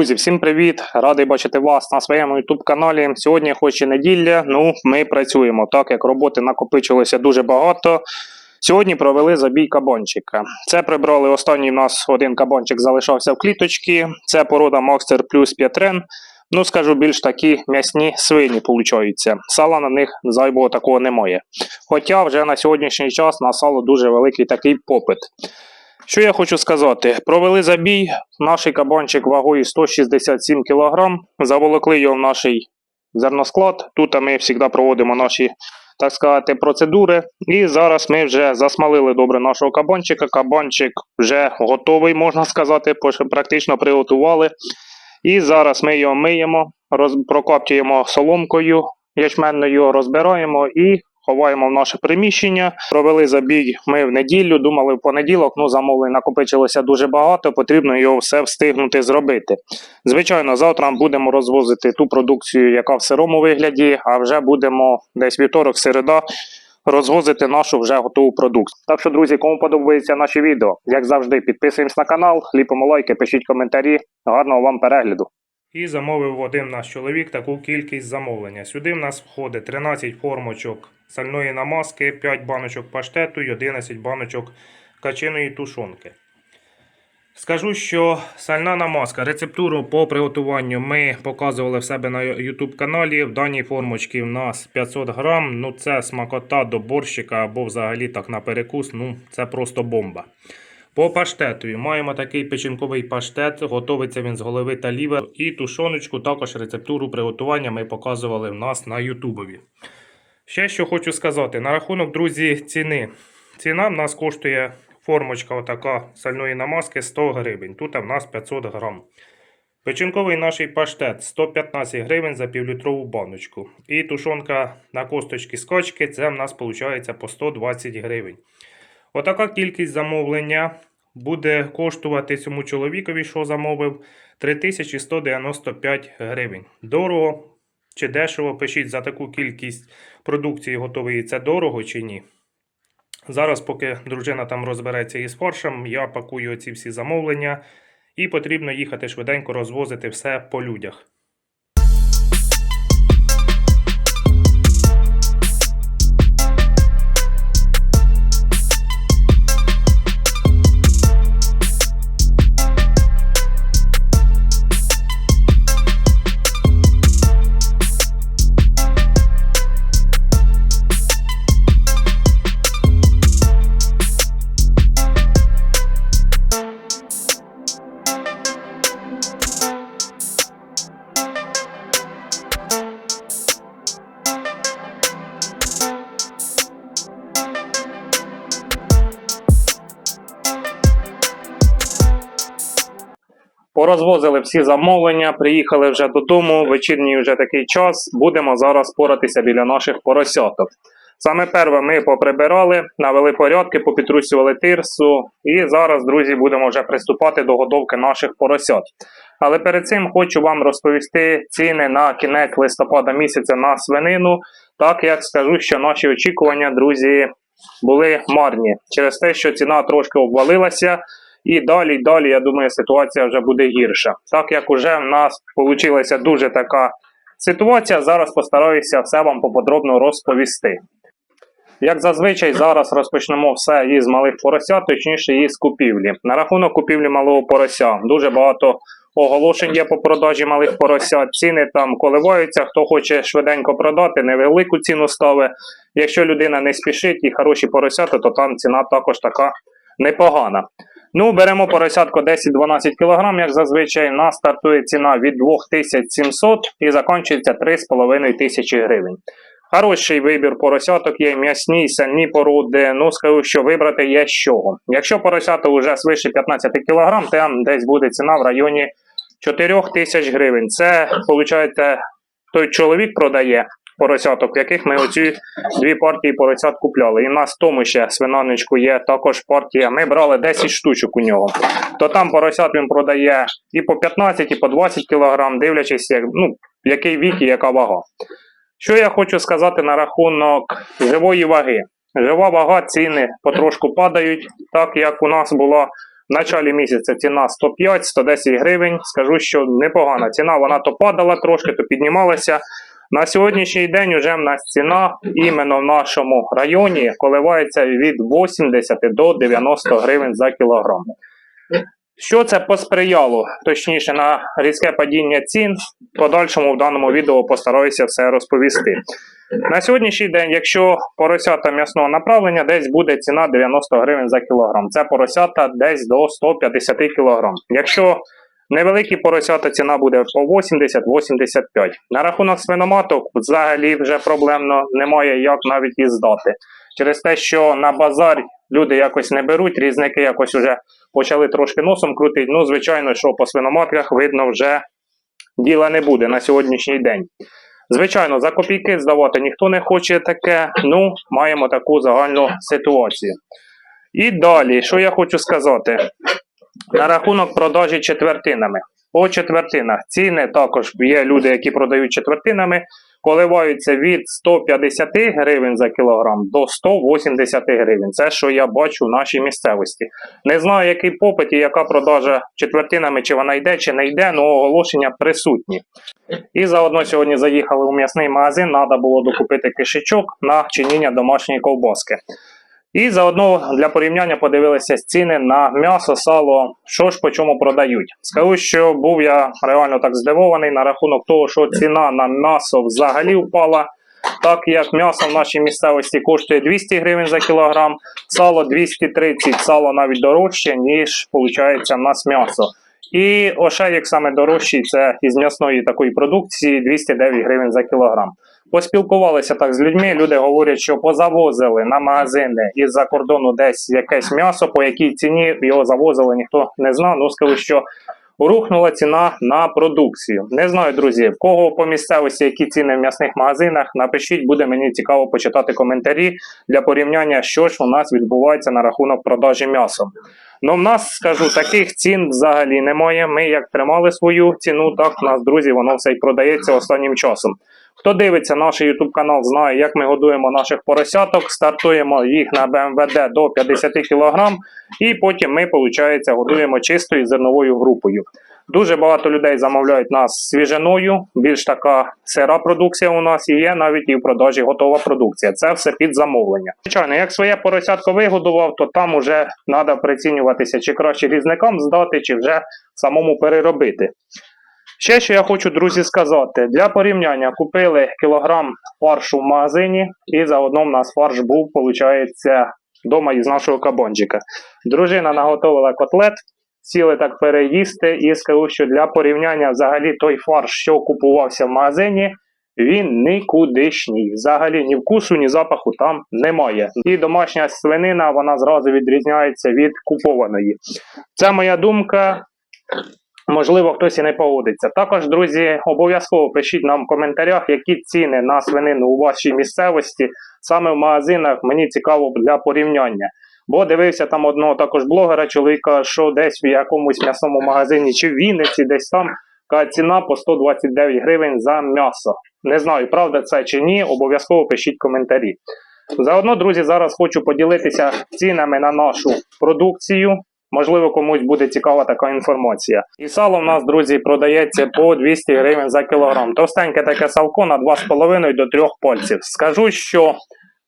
Друзі, всім привіт! Радий бачити вас на своєму YouTube каналі. Сьогодні, хоч і неділя, ну ми працюємо, так як роботи накопичилося дуже багато. Сьогодні провели забій кабанчика. Це прибрали останній у нас один кабанчик залишався в кліточці. Це порода Макстер плюс П'ятрен. Ну, скажу більш такі м'ясні свині, получаються. Сала на них зайвого такого немає. Хоча вже на сьогоднішній час на сало дуже великий такий попит. Що я хочу сказати? Провели забій, наш кабанчик вагою 167 кг, заволокли його в наш зерносклад. Тут ми завжди проводимо наші, так сказати, процедури. І зараз ми вже засмалили добре нашого кабанчика. Кабанчик вже готовий, можна сказати, практично приготували. І зараз ми його миємо, роз... прокоптюємо соломкою ячменною, розбираємо і ховаємо в наше приміщення. Провели забій ми в неділю, думали в понеділок, ну замовлень накопичилося дуже багато, потрібно його все встигнути зробити. Звичайно, завтра будемо розвозити ту продукцію, яка в сирому вигляді, а вже будемо десь вівторок, середа. Розвозити нашу вже готову продукцію. Так що, друзі, кому подобається наші відео, як завжди, підписуємось на канал, ліпимо лайки, пишіть коментарі. Гарного вам перегляду. І замовив один наш чоловік таку кількість замовлення. Сюди в нас входить 13 формочок сальної намазки, 5 баночок паштету і 11 баночок качиної тушонки. Скажу, що сальна намазка, рецептуру по приготуванню ми показували в себе на YouTube каналі. В даній формочці в нас 500 грам. Ну це смакота до борщика або взагалі так на перекус. Ну це просто бомба. По паштету маємо такий печінковий паштет, готовиться він з голови та лівер. І тушоночку, також рецептуру приготування ми показували в нас на Ютубові. Ще що хочу сказати, на рахунок, друзі, ціни. Ціна в нас коштує формочка отака сальної намазки 100 гривень. Тут в нас 500 грам. Печінковий наш паштет 115 гривень за півлітрову баночку. І тушонка на косточки скочки, це в нас виходить по 120 гривень. Отака кількість замовлення буде коштувати цьому чоловікові, що замовив, 3195 гривень. Дорого чи дешево пишіть за таку кількість продукції готової, це дорого чи ні. Зараз, поки дружина там розбереться із фаршем, я пакую ці всі замовлення і потрібно їхати швиденько розвозити все по людях. Порозвозили всі замовлення, приїхали вже додому. Вечірній вже такий час. Будемо зараз поратися біля наших поросяток. Саме перше ми поприбирали, навели порядки, попітрусювали тирсу. І зараз, друзі, будемо вже приступати до годовки наших поросят. Але перед цим хочу вам розповісти ціни на кінець листопада місяця на свинину. Так як скажу, що наші очікування, друзі, були марні через те, що ціна трошки обвалилася. І далі, далі, я думаю, ситуація вже буде гірша. Так як уже в нас вийшла дуже така ситуація, зараз постараюся все вам поподробно розповісти. Як зазвичай, зараз розпочнемо все із малих поросят, точніше із купівлі. На рахунок купівлі малого порося дуже багато оголошень є по продажі малих поросят. Ціни там коливаються. Хто хоче швиденько продати, невелику ціну ставить. Якщо людина не спішить і хороші поросята, то там ціна також така непогана. Ну, беремо поросятку 10-12 кг, як зазвичай. У нас стартує ціна від 2700 і закінчується 3,5 тисячі гривень. Хороший вибір поросяток є м'ясні, сальні породи. Ну, скажу, що вибрати є з чого. Якщо поросята вже свише 15 кг, там десь буде ціна в районі 4 тисяч гривень. Це, виходить, той чоловік продає поросяток, в яких ми оці дві партії поросят купляли. І в нас в тому ще свинаночку є також партія. Ми брали 10 штучок у нього. То там поросят він продає і по 15, і по 20 кг, дивлячись, як, ну, який вік і яка вага. Що я хочу сказати на рахунок живої ваги. Жива вага ціни потрошку падають, так як у нас була В началі місяця ціна 105-110 гривень. Скажу, що непогана ціна. Вона то падала трошки, то піднімалася. На сьогоднішній день вже в нас ціна іменно в нашому районі коливається від 80 до 90 гривень за кілограм. Що це посприяло, точніше, на різке падіння цін, в подальшому в даному відео постараюся все розповісти. На сьогоднішній день, якщо поросята м'ясного направлення, десь буде ціна 90 гривень за кілограм. Це поросята десь до 150 кілограм. Якщо невеликі поросята, ціна буде по 80-85. На рахунок свиноматок взагалі вже проблемно немає як навіть і здати. Через те, що на базар люди якось не беруть, різники якось вже почали трошки носом крутити. Ну, звичайно, що по свиноматках видно вже діла не буде на сьогоднішній день. Звичайно, за копійки здавати ніхто не хоче таке. Ну, маємо таку загальну ситуацію. І далі, що я хочу сказати? На рахунок продажі четвертинами. По четвертинах ціни також є люди, які продають четвертинами, коливаються від 150 гривень за кілограм до 180 гривень. Це що я бачу в нашій місцевості. Не знаю, який попит і яка продажа четвертинами, чи вона йде, чи не йде, але оголошення присутні. І заодно сьогодні заїхали у м'ясний магазин, треба було докупити кишечок на чиніння домашньої ковбаски. І заодно для порівняння подивилися ціни на м'ясо, сало, що ж по чому продають. Скажу, що був я реально так здивований на рахунок того, що ціна на м'ясо взагалі впала. Так як м'ясо в нашій місцевості коштує 200 гривень за кілограм, сало 230, сало навіть дорожче, ніж виходить, в нас м'ясо. І ошеєк саме дорожчий це із м'ясної такої продукції 209 гривень за кілограм. Поспілкувалися так з людьми. Люди говорять, що позавозили на магазини із-за кордону десь якесь м'ясо, по якій ціні його завозили, ніхто не знав. Ну скажу, що рухнула ціна на продукцію. Не знаю, друзі, в кого по місцевості які ціни в м'ясних магазинах. Напишіть, буде мені цікаво почитати коментарі для порівняння, що ж у нас відбувається на рахунок продажі м'яса. Ну, в нас скажу, таких цін взагалі немає. Ми як тримали свою ціну, так в нас, друзі, воно все й продається останнім часом. Хто дивиться наш YouTube канал, знає, як ми годуємо наших поросяток. Стартуємо їх на БМВД до 50 кг, і потім ми, виходить, годуємо чистою зерновою групою. Дуже багато людей замовляють нас свіжиною, більш така сира продукція у нас є навіть і в продажі готова продукція. Це все під замовлення. Звичайно, як своє поросятко вигодував, то там уже треба прицінюватися, чи краще різникам здати, чи вже самому переробити. Ще що я хочу, друзі, сказати. Для порівняння купили кілограм фаршу в магазині, і заодно в нас фарш був, виходить, вдома із нашого кабанчика. Дружина наготовила котлет, сіли так переїсти, і скажу, що для порівняння взагалі той фарш, що купувався в магазині, він нікудишній. Взагалі ні вкусу, ні запаху там немає. І домашня свинина вона зразу відрізняється від купованої. Це моя думка. Можливо, хтось і не погодиться. Також, друзі, обов'язково пишіть нам в коментарях, які ціни на свинину у вашій місцевості, саме в магазинах. Мені цікаво для порівняння. Бо дивився там одного також блогера, чоловіка, що десь в якомусь м'ясному магазині чи в Вінниці, десь там ціна по 129 гривень за м'ясо. Не знаю, правда це чи ні. Обов'язково пишіть коментарі. Заодно, друзі, зараз хочу поділитися цінами на нашу продукцію. Можливо, комусь буде цікава така інформація. І сало в нас, друзі, продається по 200 гривень за кілограм. Товстеньке таке салко на 2,5 до 3 пальців. Скажу, що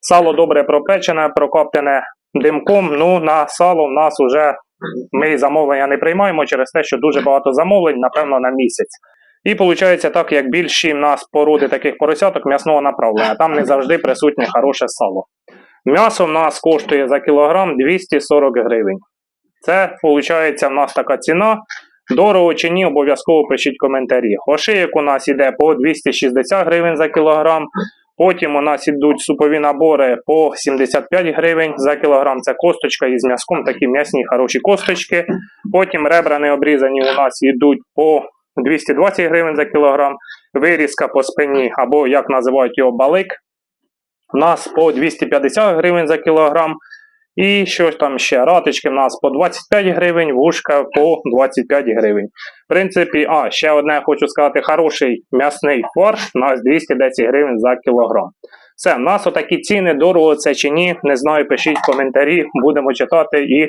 сало добре пропечене, прокоптене димком. Ну, на сало в нас вже ми замовлення не приймаємо через те, що дуже багато замовлень, напевно, на місяць. І виходить так, як більші в нас породи таких поросяток м'ясного направлення. Там не завжди присутнє хороше сало. М'ясо в нас коштує за кілограм 240 гривень. Це виходить в нас така ціна. Дорого чи ні, обов'язково пишіть коментарі. Ошиєк у нас іде по 260 гривень за кілограм. Потім у нас ідуть супові набори по 75 гривень за кілограм. Це косточка із м'язком, такі м'ясні хороші косточки. Потім ребра не обрізані у нас йдуть по 220 гривень за кілограм. Вирізка по спині, або як називають його балик. У нас по 250 гривень за кілограм. І що ж там ще? Ратички в нас по 25 гривень, вушка по 25 гривень. В принципі, а, ще одне хочу сказати, хороший м'ясний фарш у нас 210 гривень за кілограм. Все, в нас отакі ціни, дорого це чи ні, не знаю, пишіть коментарі, будемо читати і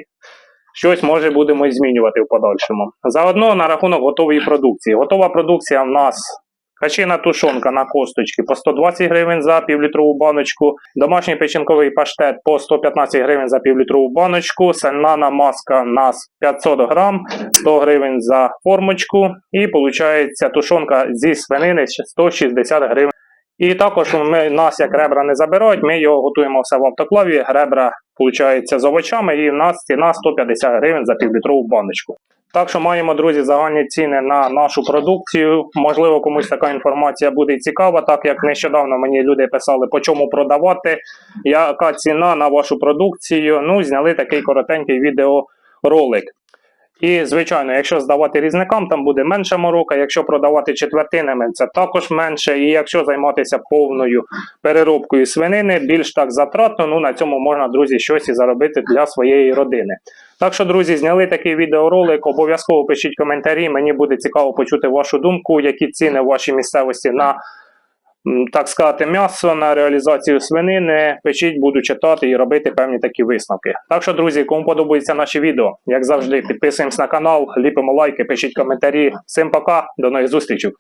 щось може будемо змінювати в подальшому. Заодно на рахунок готової продукції. Готова продукція в нас качина тушонка на косточки по 120 гривень за півлітрову баночку, домашній печінковий паштет по 115 гривень за півлітрову баночку, сальна маска у 500 грам, 100 гривень за формочку, і виходить тушонка зі свинини 160 гривень. І також ми нас як ребра не забирають, ми його готуємо все в автоклаві. Ребра виходить з овочами, і в нас ціна 150 гривень за півлітрову баночку. Так що маємо, друзі, загальні ціни на нашу продукцію. Можливо, комусь така інформація буде цікава, так як нещодавно мені люди писали, по чому продавати, яка ціна на вашу продукцію. Ну, зняли такий коротенький відеоролик. І, звичайно, якщо здавати різникам, там буде менше морока. Якщо продавати четвертинами, це також менше. І якщо займатися повною переробкою свинини, більш так затратно, ну на цьому можна, друзі, щось і заробити для своєї родини. Так що, друзі, зняли такий відеоролик. Обов'язково пишіть коментарі. Мені буде цікаво почути вашу думку, які ціни в вашій місцевості на. Так сказати, м'ясо на реалізацію свинини. Пишіть, буду читати і робити певні такі висновки. Так що, друзі, кому подобається наше відео, як завжди, підписуємось на канал, ліпимо лайки, пишіть коментарі. Всім пока, до нових зустрічей.